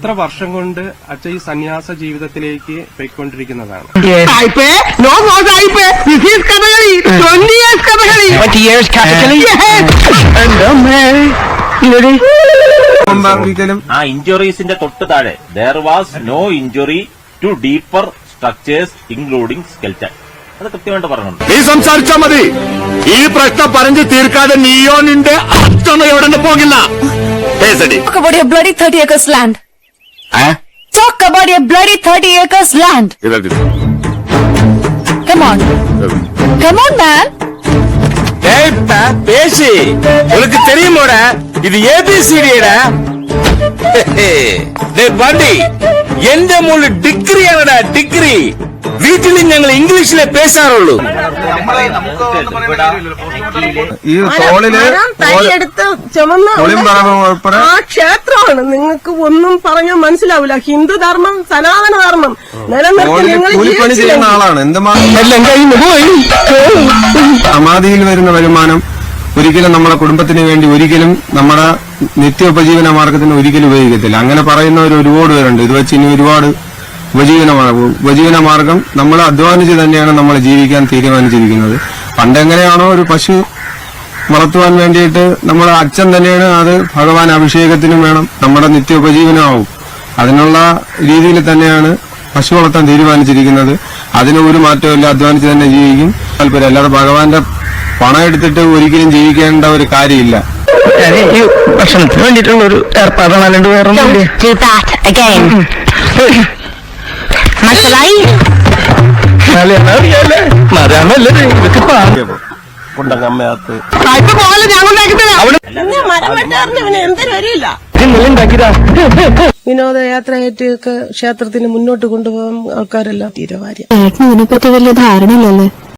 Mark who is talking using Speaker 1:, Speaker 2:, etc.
Speaker 1: എത്ര വർഷം കൊണ്ട് അച്ഛൻ ഈ സന്യാസ ജീവിതത്തിലേക്ക് പോയിക്കൊണ്ടിരിക്കുന്നതാണ്?
Speaker 2: ആ ഇഞ്ചുറീസിന്റെ തൊട്ട് താഴെ. There was no injury to deeper structures including skeleton അത് കൃത്യമായിട്ട് പറഞ്ഞു
Speaker 3: നീ സംസാരിച്ചാ മതി. ഈ പ്രശ്നം പറഞ്ഞു തീർക്കാതെ നീയോ നിന്റെ അച്ഛനയോടെ പോകില്ല bloody
Speaker 4: thirty acres your Talk about your bloody 30 acres land. Come on. Come on, man.
Speaker 3: பேசி உனக்கு தெரியுமோட இது ஏபிசிடிடா പണ്ടി എന്റെ മോൾ ഡിഗ്രിയാണടാ ഡിഗ്രി. വീട്ടിൽ ഞങ്ങൾ ഇംഗ്ലീഷിലെ പേശാറുള്ളൂ
Speaker 1: ഈ തോളിൽ
Speaker 5: തൈയെടുത്ത് ചുമന്ന് ആ ക്ഷേത്രമാണ്. നിങ്ങൾക്ക് ഒന്നും പറഞ്ഞാൽ മനസ്സിലാവില്ല. ഹിന്ദു ധർമ്മം സനാതന ധർമ്മം. നിലനിർത്തി നിങ്ങൾ
Speaker 1: ചെയ്യുന്ന ആളാണ്. സമാധിയിൽ വരുന്ന വരുമാനം ഒരിക്കലും നമ്മുടെ കുടുംബത്തിന് വേണ്ടി ഒരിക്കലും നമ്മുടെ നിത്യോപജീവന മാർഗത്തിന് ഒരിക്കലും ഉപയോഗിക്കത്തില്ല. അങ്ങനെ പറയുന്നവർ ഒരുപാട് പേരുണ്ട്. ഇത് വെച്ച് ഇനി ഒരുപാട് ഉപജീവന മാർഗം ഉപജീവന മാർഗം നമ്മൾ അധ്വാനിച്ച് തന്നെയാണ് നമ്മൾ ജീവിക്കാൻ തീരുമാനിച്ചിരിക്കുന്നത്. പണ്ടെങ്ങനെയാണോ ഒരു പശു വളർത്തുവാൻ വേണ്ടിയിട്ട് നമ്മുടെ അച്ഛൻ തന്നെയാണ് അത് ഭഗവാൻ അഭിഷേകത്തിനും വേണം. നമ്മുടെ നിത്യോപജീവനമാവും. അതിനുള്ള രീതിയിൽ തന്നെയാണ് പശു വളർത്താൻ തീരുമാനിച്ചിരിക്കുന്നത്. അതിന് ഒരു മാറ്റമില്ല അധ്വാനിച്ച് തന്നെ ജീവിക്കും. താല്പര്യം. അല്ലാതെ ഭഗവാന്റെ പണം എടുത്തിട്ട് ഒരിക്കലും ജീവിക്കേണ്ട ഒരു കാര്യമില്ല.
Speaker 6: ഈ ഭക്ഷണത്തിന് വേണ്ടിയിട്ടുള്ള ഒരു ഏർപ്പാടാണ് അല്ലാണ്ട് വേറെ ഒന്നുമില്ല
Speaker 4: do that again. മനസ്സിലായി
Speaker 6: ഇതൊക്കെ
Speaker 5: വിനോദയാത്രയായിട്ട് ക്ഷേത്രത്തിന് മുന്നോട്ട് കൊണ്ടുപോകാൻ ആൾക്കാരെല്ലാം തീരുമാനം
Speaker 4: ഇതിനെപ്പറ്റി വലിയ ധാരണയില്ലല്ലേ?